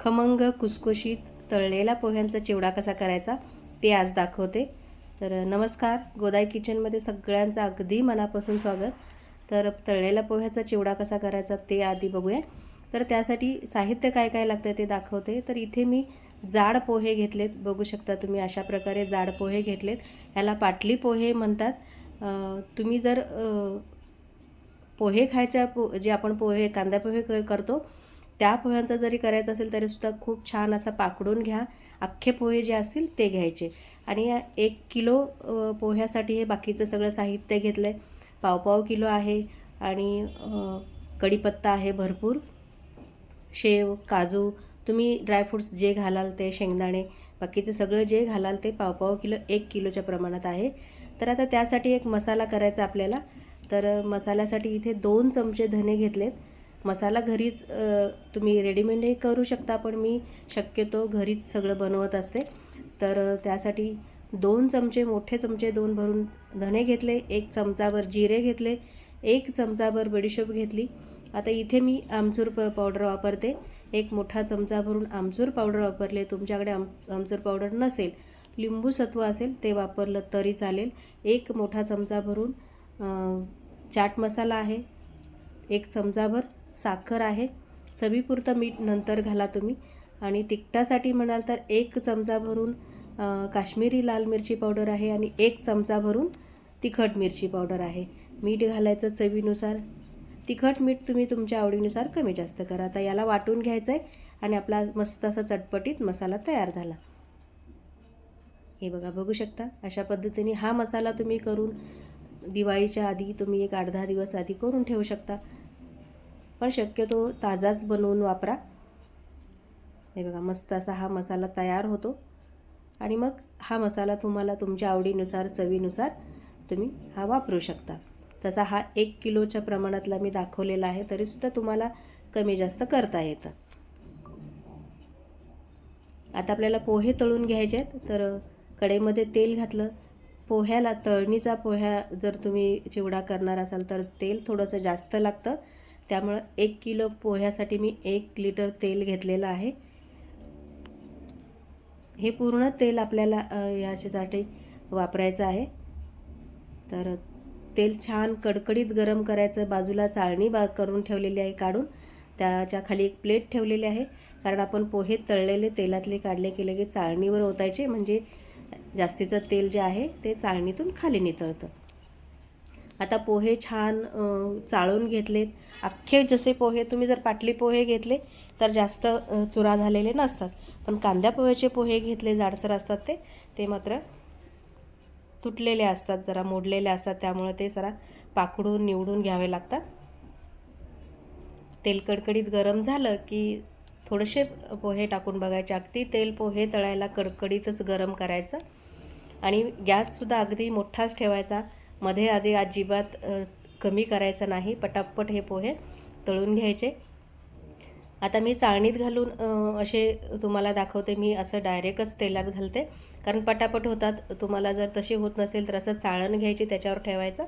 खमंग कुसकुशीत तळलेला पोह्यांचा चिवडा कसा करायचा ते आज दाखवते. तर नमस्कार. गोदाई किचनमध्ये सगळ्यांचं अगदी मनापासून स्वागत. तर तळलेला पोह्याचा चिवडा कसा करायचा ते आधी बघूया. तर त्यासाठी साहित्य काय काय लागतं ते दाखवते. तर इथे मी जाड पोहे घेतलेत. बघू शकता तुम्ही अशा प्रकारे जाड पोहे घेतलेत. ह्याला पाटली पोहे म्हणतात. तुम्ही जर पोहे खायच्या पो जे आपण पोहे कांदा पोहे क करतो त्या पोह्यांचा जरी करायचं असेल तरीसुद्धा खूप छान असा पाकडून घ्या. अख्खे पोहे जे असतील ते घ्यायचे. आणि एक किलो पोह्यासाठी हे बाकीचं सगळं साहित्य घेतलं आहे पावपाव किलो आहे आणि कढीपत्ता आहे भरपूर. शेव काजू तुम्ही ड्रायफ्रूट्स जे घालाल ते शेंगदाणे बाकीचे सगळं जे घालाल ते पावपाव किलो एक किलोच्या प्रमाणात आहे. तर आता त्यासाठी एक मसाला करायचा आपल्याला. तर मसाल्यासाठी इथे दोन चमचे धने घेतलेत. मसाला घरीच तुम्ही रेडीमेडही करू शकता पण मी शक्यतो घरीच सगळं बनवत असते. तर त्यासाठी दोन चमचे मोठे चमचे दोन भरून धने घेतले एक चमचाभर जिरे घेतले एक चमचाभर बडीशोप घेतली. आता इथे मी आमचूर प पावडर वापरते. एक मोठा चमचा भरून आमचूर पावडर वापरले तुमच्याकडे आम आमचूर पावडर नसेल लिंबू सत्व असेल ते वापरलं तरी चालेल. एक मोठा चमचा भरून चाट मसाला आहे एक चमचाभर साखर आहे. चवीपुरतं मीठ नंतर घाला तुम्ही. आणि तिखटासाठी म्हणाल तर एक चमचा भरून काश्मीरी लाल मिरची पावडर आहे आणि एक चमचा भरून तिखट मिरची पावडर आहे. मीठ घालायचं चवीनुसार. तिखट मीठ तुम्ही तुमच्या आवडीनुसार कमी जास्त करा. आता याला वाटून घ्यायचं आहे आणि आपला मस्त असा चटपटीत मसाला तयार झाला. हे बघा बघू शकता. अशा पद्धतीने हा मसाला तुम्ही करून दिवाळीच्या आधी तुम्ही एक आठ दहा दिवस आधी करून ठेवू शकता. पण शक्यतो ताजाच बनवून वापरा. हे बघा मस्त असा हा मसाला तयार होतो. आणि मग हा मसाला तुम्हाला तुमच्या आवडीनुसार चवीनुसार तुम्ही हा वापरू शकता. तसा हा एक किलोच्या प्रमाणातला मी दाखवलेला आहे तरीसुद्धा तुम्हाला कमी जास्त करता येतं. आता आपल्याला पोहे तळून घ्यायचे आहेत तर कढईमध्ये तेल घातलं. पोह्याला तळणीचा पोह्या जर तुम्ही चिवडा करणार असाल तर तेल थोडंसं जास्त लागतं. त्यामुळं एक किलो पोह्यासाठी मी एक लिटर तेल घेतलेलं आहे. हे पूर्ण तेल आपल्याला याच्यासाठी वापरायचं आहे. तर तेल छान कडकडीत गरम करायचं बाजूला चाळणी बा करून ठेवलेली आहे काढून. त्याच्याखाली एक प्लेट ठेवलेली आहे. कारण आपण पोहे तळलेले तेलातले काढले की लगेच चाळणीवर ओतायचे. म्हणजे जास्तीचं तेल जे आहे ते चाळणीतून खाली नितळतं. आता पोहे छान चाळून घेतलेत. अख्खे जसे पोहे तुम्ही जर पाटली पोहे घेतले तर जास्त चुरा झालेले नसतात. पण कांद्या पोह्याचे पोहे घेतले जाडसर असतात ते ते मात्र तुटलेले असतात जरा मोडलेले असतात. त्यामुळे ते जरा पाकडून निवडून घ्यावे लागतात. तेल कडकडीत गरम झालं की थोडेसे पोहे टाकून बघायचे. अगदी तेल पोहे तळायला कडकडीतच गरम करायचं. आणि गॅससुद्धा अगदी मोठाच ठेवायचा. मध्ये आधी अजिबात कमी करायचं नाही. पटापट हे पोहे तळून घ्यायचे. आता मी चाळणीत घालून असे तुम्हाला दाखवते. मी असं डायरेक्टच तेलात घालते. कारण पटापट होतात. तुम्हाला जर तशी होत नसेल तर असं चाळण घ्यायची त्याच्यावर ठेवायचं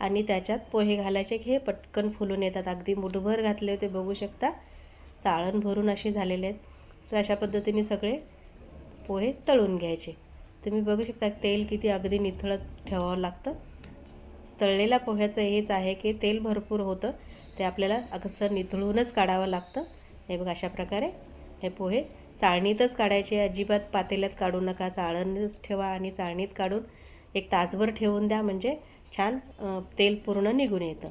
आणि त्याच्यात पोहे घालायचे. की हे पटकन फुलून येतात. अगदी मुठभर घातले होते बघू शकता. चाळण भरून असे झालेले आहेत. तर अशा पद्धतीने सगळे पोहे तळून घ्यायचे. तुम्ही बघू शकता तेल किती अगदी निथळत ठेवावं लागतं. तळलेल्या पोह्याचं हेच आहे की तेल भरपूर होतं ते आपल्याला असं निथळूनच काढावं लागतं. हे बघ अशा प्रकारे हे पोहे चाळणीतच काढायचे. अजिबात पातेल्यात काढू नका. चाळणच ठेवा आणि चाळणीत काढून एक तासभर ठेवून द्या म्हणजे छान तेल पूर्ण निघून येतं.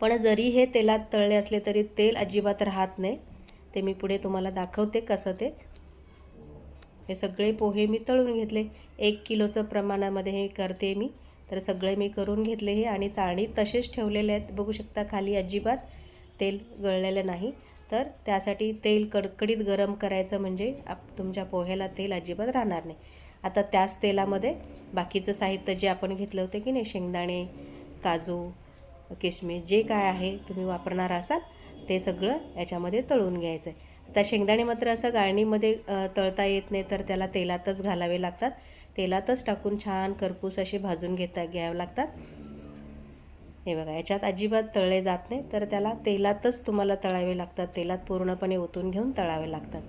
पण जरी हे तेलात तळले असले तरी तेल अजिबात राहत नाही. ते मी पुढे तुम्हाला दाखवते कसं ते. हे सगळे पोहे मी तळून घेतले. एक किलोचं प्रमाणामध्ये हे करते मी. तर सगळे मी करून घेतले हे आणि चाळणी तसेच ठेवलेले आहेत. बघू शकता खाली अजिबात तेल गळलेलं नाही. तर त्यासाठी तेल कडकडीत गरम करायचं म्हणजे आप तुमच्या पोह्याला तेल अजिबात राहणार नाही. आता त्याच तेलामध्ये बाकीचं साहित्य जे आपण घेतलं होतं की नाही शेंगदाणे काजू किशमिश जे काय आहे तुम्ही वापरणार असाल ते सगळं याच्यामध्ये तळून घ्यायचं आहे. आता शेंगदाणे मात्र असं गाळणीमध्ये तळता येत नाही तर त्याला तेलातच घालावे लागतात. तेलातच टाकून छान करपूस असे भाजून घेता घ्यावे लागतात. हे बघा याच्यात अजिबात तळले जात नाही तर त्याला तेलातच तुम्हाला तळावे लागतात. तेलात पूर्णपणे ओतून घेऊन तळावे लागतात.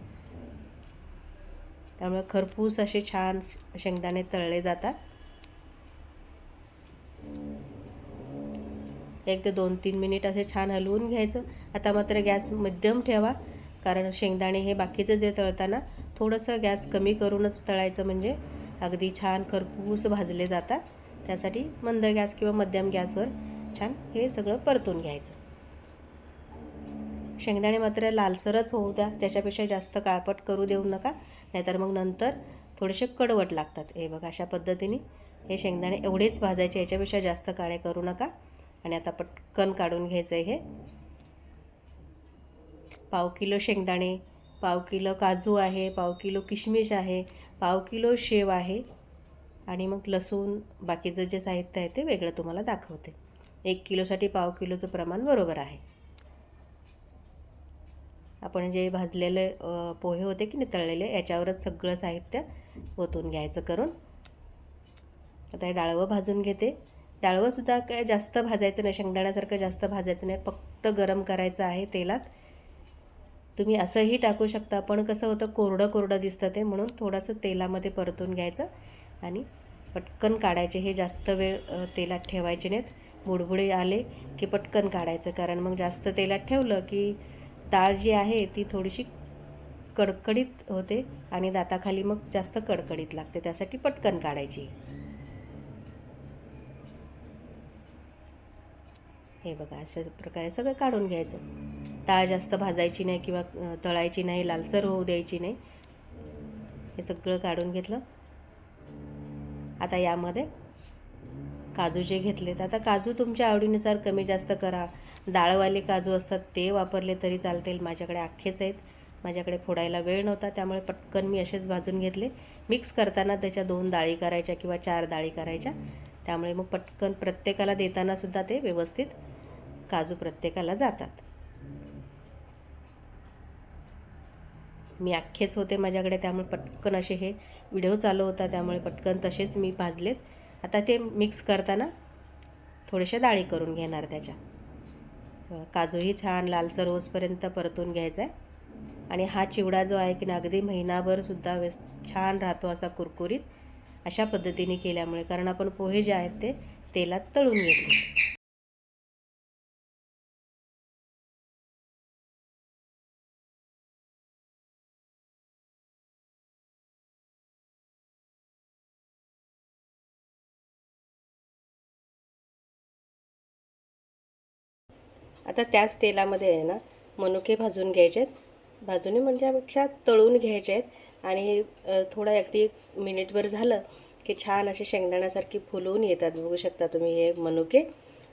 त्यामुळे खरपूस असे छान शेंगदाणे तळले जातात. एक ते दोन तीन मिनिट असे छान हलवून घ्यायचं. आता मात्र गॅस मध्यम ठेवा कारण शेंगदाणे हे बाकीचं जे तळताना थोडंसं गॅस कमी करूनच तळायचं म्हणजे अगदी छान खरपूस भाजले जातात. त्यासाठी मंद गॅस किंवा मध्यम गॅसवर छान हे सगळं परतून घ्यायचं. शेंगदाणे मात्र लालसरच होऊ द्या. त्याच्यापेक्षा जास्त काळपट करू देऊ नका. नाहीतर मग नंतर थोडेसे कडवट लागतात. हे बघा अशा पद्धतीने हे शेंगदाणे एवढेच भाजायचे याच्यापेक्षा जास्त काळे करू नका. आणि आता पटकन काढून घ्यायचं आहे हे. पाव किलो शेंगदाणे पाव किलो काजू आहे पाव किलो किशमिश आहे पाव किलो शेव आहे. आणि मग लसूण बाकीचं जे साहित्य आहे ते वेगळं तुम्हाला दाखवते. एक किलोसाठी पाव किलोचं प्रमाण बरोबर आहे. आपण जे भाजलेले पोहे होते की नाही तळलेले याच्यावरच सगळं साहित्य ओतून घ्यायचं करून. आता हे डाळवं भाजून घेते. डाळवंसुद्धा काय जास्त भाजायचं नाही शेंगदाण्यासारखं जास्त भाजायचं नाही फक्त गरम करायचं आहे तेलात. तुम्ही असंही टाकू शकता. पण कसं होतं कोरडं कोरडं दिसतं ते म्हणून थोडंसं तेलामध्ये परतून घ्यायचं आणि पटकन काढायचे. हे जास्त वेळ तेलात ठेवायचे नाहीत. बुडबुडे आले की पटकन काढायचं. कारण मग जास्त तेलात ठेवलं की डाळ जी आहे ती थोडीशी कडकडीत होते आणि दाताखाली मग जास्त कडकडीत लागते. त्यासाठी पटकन काढायची. हे बघा अशा प्रकारे सगळं काढून घ्यायचं. डाळ जास्त भाजायची नाही किंवा तळायची नाही लालसर होऊ द्यायची नाही. हे सगळं काढून घेतलं. आता यामध्ये काजू जे घेतलेत आता काजू तुमच्या आवडीनुसार कमी जास्त करा. डाळवाले काजू असतात ते वापरले तरी चालतील. माझ्याकडे अख्खेच आहेत. माझ्याकडे फोडायला वेळ नव्हता त्यामुळे पटकन मी असेच भाजून घेतले. मिक्स करताना त्याच्या दोन डाळी करायच्या किंवा चार डाळी करायच्या. त्यामुळे मग पटकन प्रत्येकाला देतानासुद्धा ते व्यवस्थित काजू प्रत्येकाला जातात. मी अख्खेच होते माझ्याकडे त्यामुळे पटकन असे हे व्हिडिओ चालू होता त्यामुळे पटकन तसेच मी भाजलेत. आता ते मिक्स करताना थोडेशा डाळी करून घेणार त्याच्या. काजूही छान लालसर होसपर्यंत परतून घ्यायचा आहे आणि हा चिवडा जो आहे की ना अगदी महिनाभरसुद्धा व्यस छान राहतो असा कुरकुरीत अशा पद्धतीने केल्यामुळे. कारण आपण पोहे जे आहेत ते तेलात तळून घेतले आता त्याच तेलामध्ये आहे ना मनुके भाजून घ्यायचे आहेत. भाजून म्हणजेपेक्षा तळून घ्यायचे आहेत. आणि थोडं अगदी मिनिटभर झालं की छान असे शेंगदाण्यासारखी फुलवून येतात. बघू शकता तुम्ही हे मनुके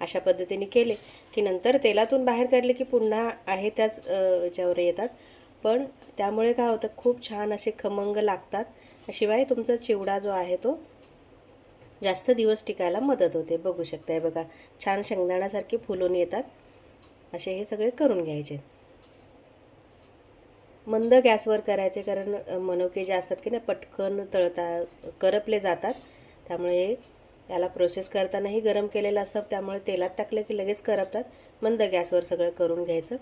अशा पद्धतीने केले की नंतर तेलातून बाहेर काढले की पुन्हा आहे त्याच याच्यावर येतात. पण त्यामुळे काय होतं खूप छान असे खमंग लागतात. शिवाय तुमचा चिवडा जो आहे तो जास्त दिवस टिकायला मदत होते. बघू शकताय बघा छान शेंगदाण्यासारखी फुलून येतात. असे हे सगळे करून घ्यायचे. मंद गॅसवर करायचे कारण मनोके जे असतात की नाही पटकन तळता करपले जातात. त्यामुळे याला प्रोसेस करतानाही गरम केलेलं असतं त्यामुळे तेलात टाकलं की लगेच करपतात. मंद गॅसवर सगळं करून घ्यायचं.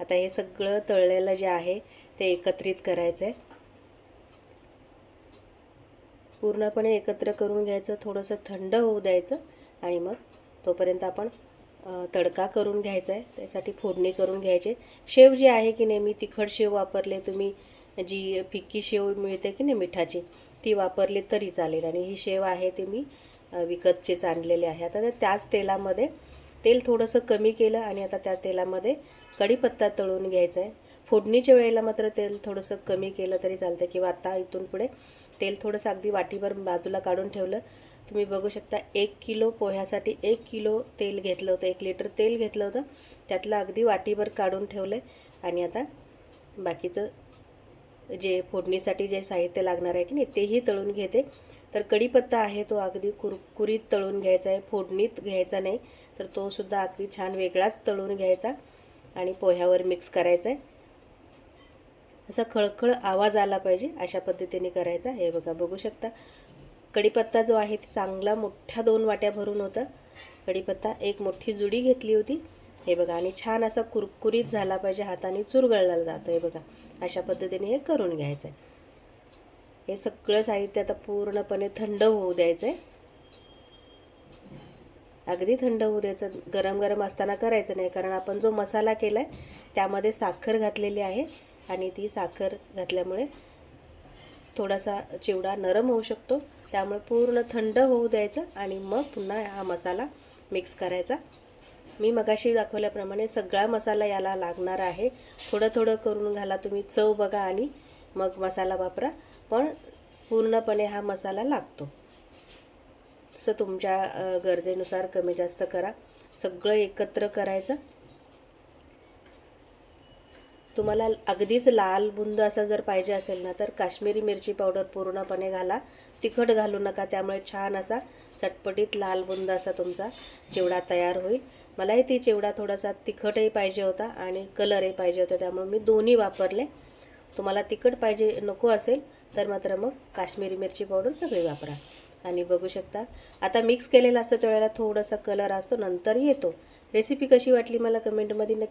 आता हे सगळं तळलेलं जे आहे ते एकत्रित करायचं आहे पूर्णपणे एकत्र करून घ्यायचं थोडंसं थंड होऊ द्यायचं आणि मग तोपर्यंत आपण तडका करून घ्यायचा आहे त्यासाठी फोडणी करून घ्यायचे. शेव जी आहे की नाही मी तिखट शेव वापरले तुम्ही जी फिक्की शेव मिळते की नाही मिठाची ती वापरली तरी चालेल. आणि ही शेव आहे ती मी विकतचेच आणलेले आहे. आता त्याच तेलामध्ये तेल थोडंसं कमी केलं आणि आता त्या तेलामध्ये कढीपत्ता तळून घ्यायचा आहे. फोडणीच्या वेळेला मात्र तेल थोडंसं कमी केलं तरी चालतं किंवा आता इथून पुढे तेल थोडंसं अगदी वाटीभर बाजूला काढून ठेवलं तुम्ही बघू शकता एक किलो पोह्यासाठी एक किलो तेल घेतलं होतं एक लिटर तेल घेतलं होतं. त्यातलं अगदी वाटीभर काढून ठेवलं आहे आणि आता बाकीचं जे फोडणीसाठी जे साहित्य लागणार आहे की नाही तेही तळून घेते. तर कढीपत्ता आहे तो अगदी कुरकुरीत तळून घ्यायचा आहे फोडणीत घ्यायचा नाही. तर तो सुद्धा अगदी छान वेगळाच तळून घ्यायचा आणि पोह्यावर मिक्स करायचा आहे. असा खळखळ आवाज आला पाहिजे अशा पद्धतीने करायचा हे बघा बघू शकता. कढीपत्ता जो आहे ते चांगला मोठ्या दोन वाट्या भरून होतं. कढीपत्ता एक मोठी जुडी घेतली होती. हे बघा आणि छान असा कुरकुरीत झाला पाहिजे हाताने चुरगळला जातो. हे बघा अशा पद्धतीने हे करून घ्यायचं आहे हे सगळं साहित्य आता पूर्णपणे थंड होऊ द्यायचं आहे अगदी थंड होऊ द्यायचं. गरम गरम असताना करायचं नाही कारण आपण जो मसाला केला आहे त्यामध्ये साखर घातलेली आहे. आणि ती साखर घातल्यामुळे थोडासा चिवडा नरम होऊ शकतो. त्यामुळे पूर्ण थंड होऊ द्यायचं आणि मग पुन्हा हा मसाला मिक्स करायचा. मी मगाशी दाखवल्याप्रमाणे सगळा मसाला याला लागणार आहे. थोडं थोडं करून घाला तुम्ही चव बघा आणि मग मसाला वापरा. पण पूर्णपणे हा मसाला लागतो. सो तुमच्या गरजेनुसार कमी जास्त करा. सगळं एकत्र करायचं. तुम्हाला अगदीच लाल बुंद असा जर पाहिजे असेल ना तर काश्मीरी मिरची पावडर पूर्णपणे घाला. तिखट घालू नका त्यामुळे छान असा चटपटीत लाल बुंद असा तुमचा चिवडा तयार होईल. मलाही ती चिवडा थोडासा तिखटही पाहिजे होता आणि कलरही पाहिजे होता त्यामुळे मी दोन्ही वापरले. तुम्हाला तिखट पाहिजे नको असेल तर मात्र मग काश्मीरी मिरची पावडर सगळी वापरा. आणि बघू शकता आता मिक्स केलेलं असतं त्यावेळेला थोडासा कलर असतो नंतर येतो. रेसिपी कशी वाटली मला कमेंटमध्ये नक्की